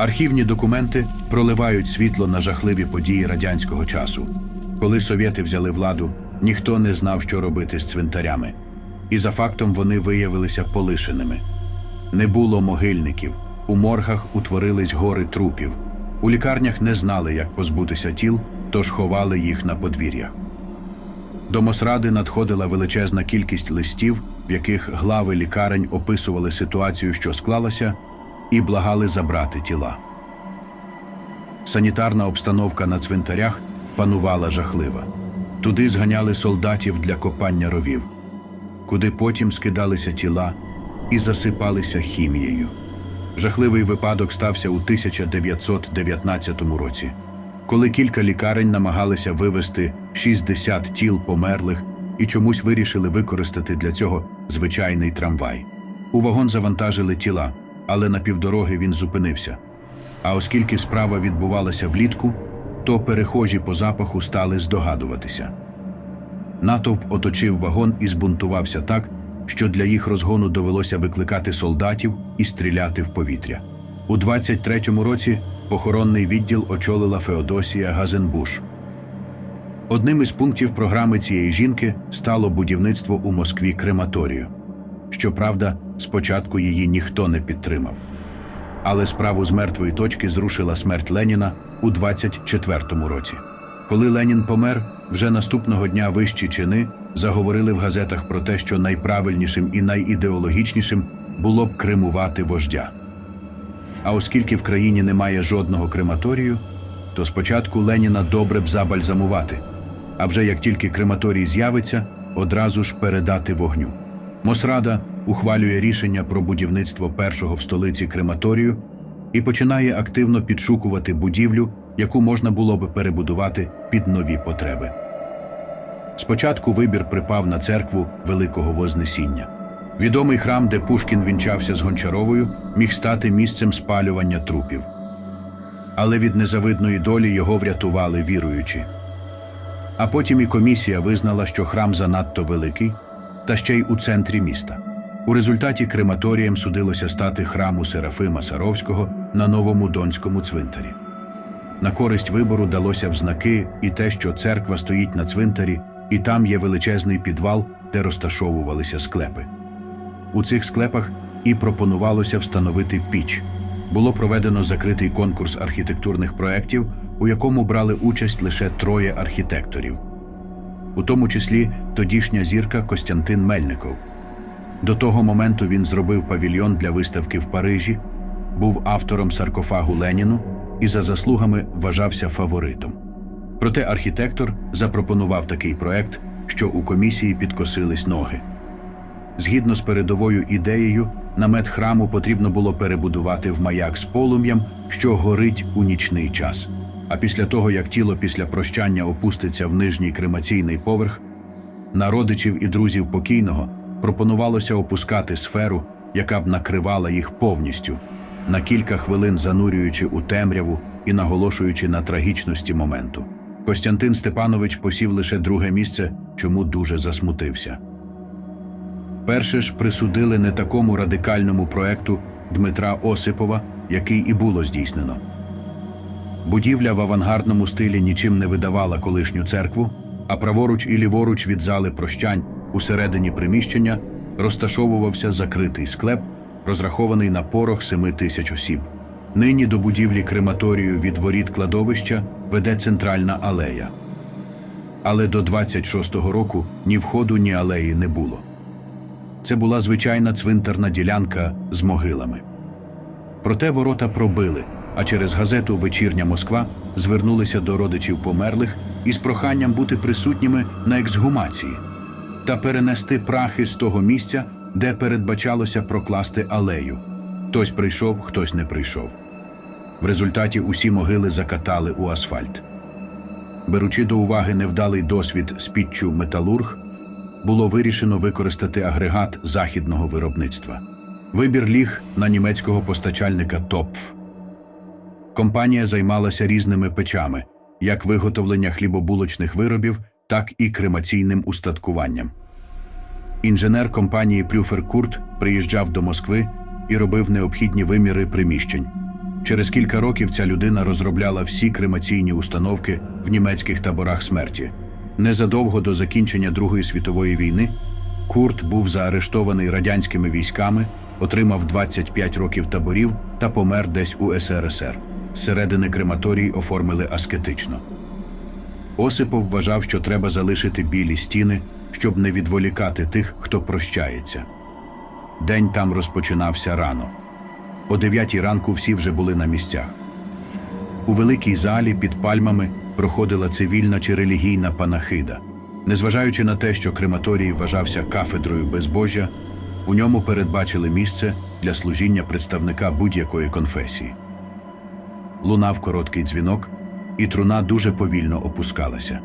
Архівні документи проливають світло на жахливі події радянського часу. Коли совєти взяли владу, ніхто не знав, що робити з цвинтарями. І за фактом вони виявилися полишеними. Не було могильників, у моргах утворились гори трупів. У лікарнях не знали, як позбутися тіл, тож ховали їх на подвір'ях. До Мосради надходила величезна кількість листів, в яких глави лікарень описували ситуацію, що склалася, і благали забрати тіла. Санітарна обстановка на цвинтарях панувала жахлива. Туди зганяли солдатів для копання ровів, куди потім скидалися тіла і засипалися хімією. Жахливий випадок стався у 1919 році, коли кілька лікарень намагалися вивезти 60 тіл померлих і чомусь вирішили використати для цього звичайний трамвай. У вагон завантажили тіла, але на півдороги він зупинився. А оскільки справа відбувалася влітку, то перехожі по запаху стали здогадуватися. Натовп оточив вагон і збунтувався так, що для їх розгону довелося викликати солдатів і стріляти в повітря. У 23-му році похоронний відділ очолила Феодосія Газенбуш. Одним із пунктів програми цієї жінки стало будівництво у Москві крематорію. Щоправда, спочатку її ніхто не підтримав. Але справу з мертвої точки зрушила смерть Леніна у 24-му році. Коли Ленін помер, вже наступного дня вищі чини заговорили в газетах про те, що найправильнішим і найідеологічнішим було б кремувати вождя. А оскільки в країні немає жодного крематорію, то спочатку Леніна добре б забальзамувати, а вже як тільки крематорій з'явиться, одразу ж передати вогню. Мосрада ухвалює рішення про будівництво першого в столиці крематорію і починає активно підшукувати будівлю, яку можна було би перебудувати під нові потреби. Спочатку вибір припав на церкву Великого Вознесіння. Відомий храм, де Пушкін вінчався з Гончаровою, міг стати місцем спалювання трупів. Але від незавидної долі його врятували віруючі. А потім і комісія визнала, що храм занадто великий, та ще й у центрі міста. У результаті крематорієм судилося стати храму Серафима Саровського на новому Донському цвинтарі. На користь вибору далося в знаки і те, що церква стоїть на цвинтарі, і там є величезний підвал, де розташовувалися склепи. У цих склепах і пропонувалося встановити піч. Було проведено закритий конкурс архітектурних проєктів, у якому брали участь лише троє архітекторів, у тому числі тодішня зірка Костянтин Мельников. До того моменту він зробив павільйон для виставки в Парижі, був автором саркофагу Леніну і за заслугами вважався фаворитом. Проте архітектор запропонував такий проект, що у комісії підкосились ноги. Згідно з передовою ідеєю, намет храму потрібно було перебудувати в маяк з полум'ям, що горить у нічний час. А після того, як тіло після прощання опуститься в нижній кремаційний поверх, на родичів і друзів покійного пропонувалося опускати сферу, яка б накривала їх повністю, на кілька хвилин занурюючи у темряву і наголошуючи на трагічності моменту. Костянтин Степанович посів лише друге місце, чому дуже засмутився. Перше ж присудили не такому радикальному проекту Дмитра Осипова, який і було здійснено. Будівля в авангардному стилі нічим не видавала колишню церкву, а праворуч і ліворуч від зали прощань усередині приміщення розташовувався закритий склеп, розрахований на порох семи тисяч осіб. Нині до будівлі крематорію від воріт кладовища веде центральна алея. Але до 26-го року ні входу, ні алеї не було. Це була звичайна цвинтарна ділянка з могилами. Проте ворота пробили, а через газету Вечірня Москва звернулися до родичів померлих із проханням бути присутніми на ексгумації та перенести прахи з того місця, де передбачалося прокласти алею. Хтось прийшов, хтось не прийшов. В результаті усі могили закатали у асфальт. Беручи до уваги невдалий досвід з піччю металург, було вирішено використати агрегат західного виробництва. Вибір ліг на німецького постачальника Топф. Компанія займалася різними печами, як виготовлення хлібобулочних виробів, так і кремаційним устаткуванням. Інженер компанії Прюфер Курт приїжджав до Москви і робив необхідні виміри приміщень. Через кілька років ця людина розробляла всі кремаційні установки в німецьких таборах смерті. Незадовго до закінчення Другої світової війни Курт був заарештований радянськими військами, отримав 25 років таборів та помер десь у СРСР. Зсередини крематорій оформили аскетично. Осипов вважав, що треба залишити білі стіни, щоб не відволікати тих, хто прощається. День там розпочинався рано. О дев'ятій ранку всі вже були на місцях. У великій залі під пальмами проходила цивільна чи релігійна панахида. Незважаючи на те, що крематорій вважався кафедрою безбожжя, у ньому передбачили місце для служіння представника будь-якої конфесії. Лунав короткий дзвінок, і труна дуже повільно опускалася.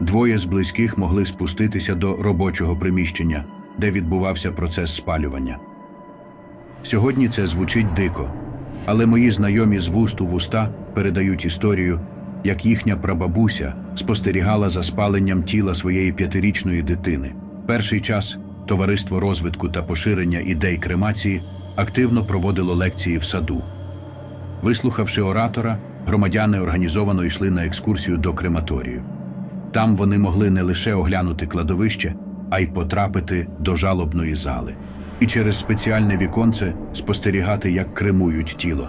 Двоє з близьких могли спуститися до робочого приміщення, де відбувався процес спалювання. Сьогодні це звучить дико, але мої знайомі з вуст у вуста передають історію, як їхня прабабуся спостерігала за спаленням тіла своєї п'ятирічної дитини. Перший час товариство розвитку та поширення ідей кремації активно проводило лекції в саду. Вислухавши оратора, громадяни організовано йшли на екскурсію до крематорію. Там вони могли не лише оглянути кладовище, а й потрапити до жалобної зали. І через спеціальне віконце спостерігати, як кремують тіло.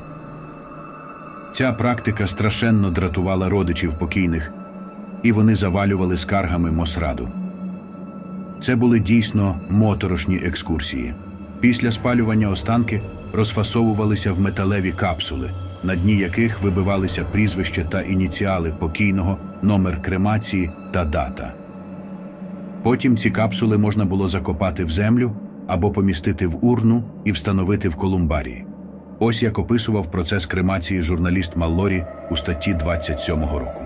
Ця практика страшенно дратувала родичів покійних, і вони завалювали скаргами Мосраду. Це були дійсно моторошні екскурсії. Після спалювання останки розфасовувалися в металеві капсули, на дні яких вибивалися прізвище та ініціали покійного, номер кремації та дата. Потім ці капсули можна було закопати в землю або помістити в урну і встановити в колумбарії. Ось як описував процес кремації журналіст Маллорі у статті 27 року.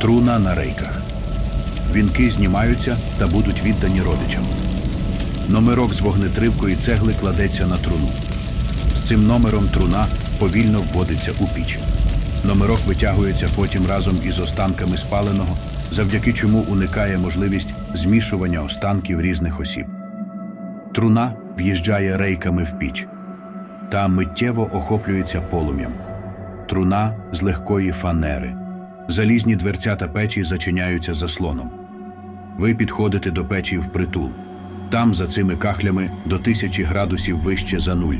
Труна на рейках. Вінки знімаються та будуть віддані родичам. Номерок з вогнетривкої цегли кладеться на труну. З цим номером труна повільно вводиться у піч. Номерок витягується потім разом із останками спаленого, завдяки чому уникає можливість змішування останків різних осіб. Труна в'їжджає рейками в піч та миттєво охоплюється полум'ям. Труна з легкої фанери. Залізні дверцята печі зачиняються заслоном. Ви підходите до печі впритул. Там, за цими кахлями, до тисячі градусів вище за нуль.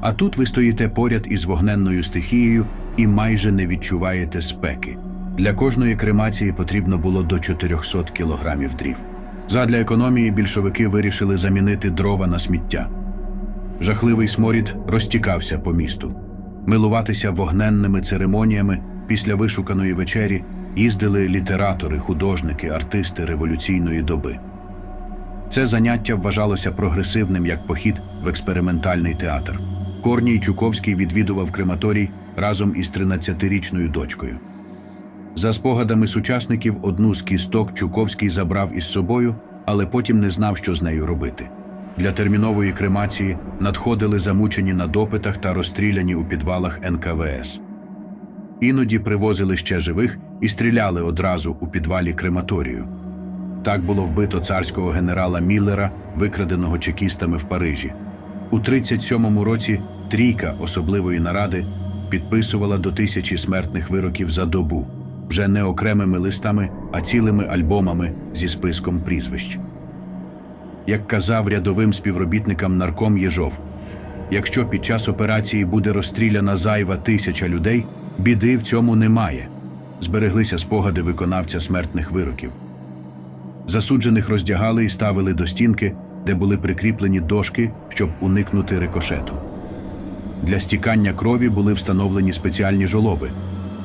А тут ви стоїте поряд із вогненною стихією і майже не відчуваєте спеки. Для кожної кремації потрібно було до 400 кілограмів дрів. Задля економії більшовики вирішили замінити дрова на сміття. Жахливий сморід розтікався по місту. Милуватися вогненними церемоніями після вишуканої вечері їздили літератори, художники, артисти революційної доби. Це заняття вважалося прогресивним як похід в експериментальний театр. Корній Чуковський відвідував крематорій разом із 13-річною дочкою. За спогадами сучасників, одну з кісток Чуковський забрав із собою, але потім не знав, що з нею робити. Для термінової кремації надходили замучені на допитах та розстріляні у підвалах НКВС. Іноді привозили ще живих і стріляли одразу у підвалі крематорію. Так було вбито царського генерала Міллера, викраденого чекістами в Парижі. У 37-му році трійка особливої наради підписувала до тисячі смертних вироків за добу, вже не окремими листами, а цілими альбомами зі списком прізвищ. Як казав рядовим співробітникам нарком Єжов, якщо під час операції буде розстріляна зайва тисяча людей, біди в цьому немає. Збереглися спогади виконавця смертних вироків. Засуджених роздягали і ставили до стінки, де були прикріплені дошки, щоб уникнути рикошету. Для стікання крові були встановлені спеціальні жолоби,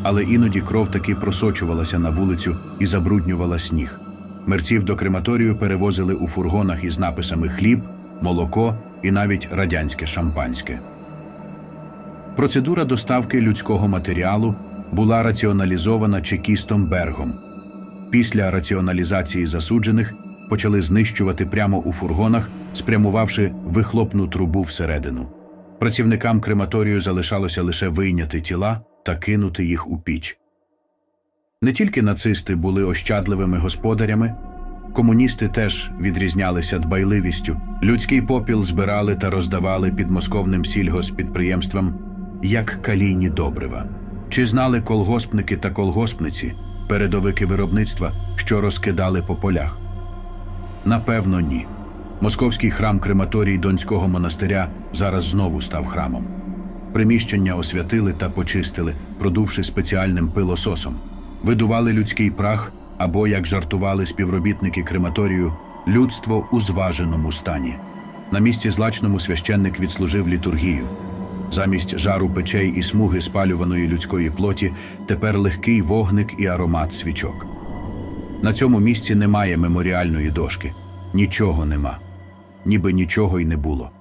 але іноді кров таки просочувалася на вулицю і забруднювала сніг. Мерців до крематорію перевозили у фургонах із написами хліб, молоко і навіть радянське шампанське. Процедура доставки людського матеріалу була раціоналізована чекістом Бергом. Після раціоналізації засуджених почали знищувати прямо у фургонах, спрямувавши вихлопну трубу всередину. Працівникам крематорію залишалося лише вийняти тіла та кинути їх у піч. Не тільки нацисти були ощадливими господарями, комуністи теж відрізнялися дбайливістю. Людський попіл збирали та роздавали підмосковним сільгоспідприємствам, як калійні добрива. Чи знали колгоспники та колгоспниці, передовики виробництва, що розкидали по полях? Напевно, ні. Московський храм крематорій Донського монастиря зараз знову став храмом. Приміщення освятили та почистили, продувши спеціальним пилососом. Видували людський прах або, як жартували співробітники крематорію, людство у зваженому стані. На місці злачному священник відслужив літургію. Замість жару печей і смуги спалюваної людської плоті тепер легкий вогник і аромат свічок. На цьому місці немає меморіальної дошки. Нічого нема. Ніби нічого й не було.